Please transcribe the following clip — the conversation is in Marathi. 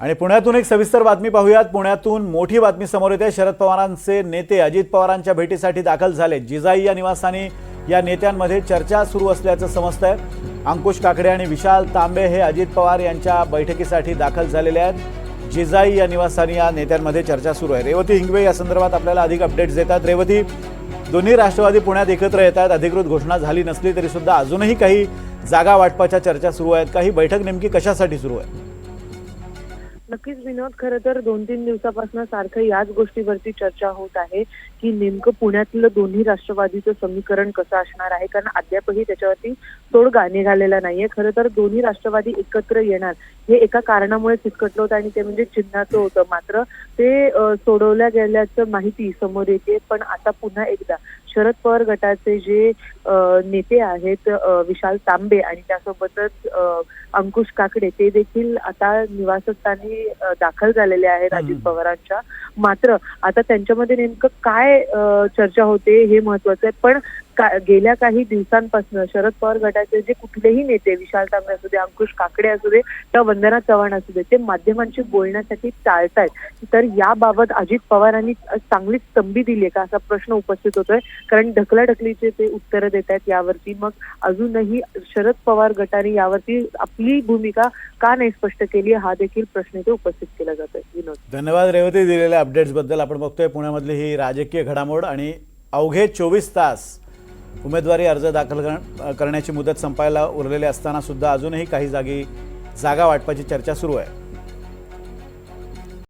आणि पुण्यातून एक सविस्तर बातमी पाहूयात. पुण्यातून मोठी बातमी समोर येते. शरद पवारांचे नेते अजित पवारांच्या भेटीसाठी दाखल झाले. जिजाई या निवासस्थानी या नेत्यांमध्ये चर्चा सुरू असल्याचं समजतंय. अंकुश काकडे आणि विशाल तांबे हे अजित पवार यांच्या बैठकीसाठी दाखल झालेले आहेत. जिजाई या निवासस्थानी या नेत्यांमध्ये चर्चा सुरू आहे. रेवती हिंगवे या संदर्भात आपल्याला अधिक अपडेट्स देतात. रेवती दोन्ही राष्ट्रवादी पुण्यात एकत्र येत आहेत अधिकृत घोषणा झाली नसली तरी सुद्धा अजूनही काही जागा वाटपाच्या चर्चा सुरू आहेत. काही बैठक नेमकी कशासाठी सुरू आहे नक्कीच विनोद खरं तर दोन तीन दिवसापासून सारखं याच गोष्टीवरती चर्चा होत आहे की नेमकं पुण्यातलं दोन्ही राष्ट्रवादीचं समीकरण कसं असणार आहे? कारण अद्यापही त्याच्यावरती तोडगा निघालेला नाहीये. खरं तर दोन्ही राष्ट्रवादी एकत्र येणार हे एका कारणामुळे फिसकटलं होतं आणि ते म्हणजे चिन्हाचं होतं. मात्र ते सोडवल्या गेल्याचं माहिती समोर येते. पण आता पुन्हा एकदा शरद पवार गटाचे जे नेते आहेत विशाल तांबे आणि त्यासोबतच अंकुश काकडे ते देखील आता निवासस्थानी दाखल झालेले आहेत. अजित पवारांच्या मात्र आता त्यांच्यामध्ये नेमकं काय चर्चा होते हे महत्वाचं आहे पण का- गेल्या काही दिवसांपासून शरद पवार गटाचे जे कुठलेही नेते विशाल तांबे असू दे अंकुश काकडे असू दे किंवा वंदना चव्हाण असू दे ते माध्यमांशी बोलण्यासाठी टाळतायत. तर याबाबत अजित पवारांनी चांगलीच स्तंभी दिली आहे का? असा प्रश्न उपस्थित होतोय. कारण ढकलाढकलीचे ते उत्तरं देत आहेत यावरती. मग अजूनही शरद पवार गटाने यावरती आपली भूमिका का नाही स्पष्ट केली हा देखील प्रश्न इथे उपस्थित केला जातोय. विनोद. धन्यवाद रेवती दिलेल्या अपडेट्सबद्दल. आपण बघतोय पुण्यामधली ही राजकीय घडामोड आणि अवघे चोवीस तास उमेदवारी अर्ज दाखल कर- करण्याची मुदत संपायला उरलेली असताना सुद्धा अजूनही काही जागी जागा वाटपाची चर्चा सुरू आहे.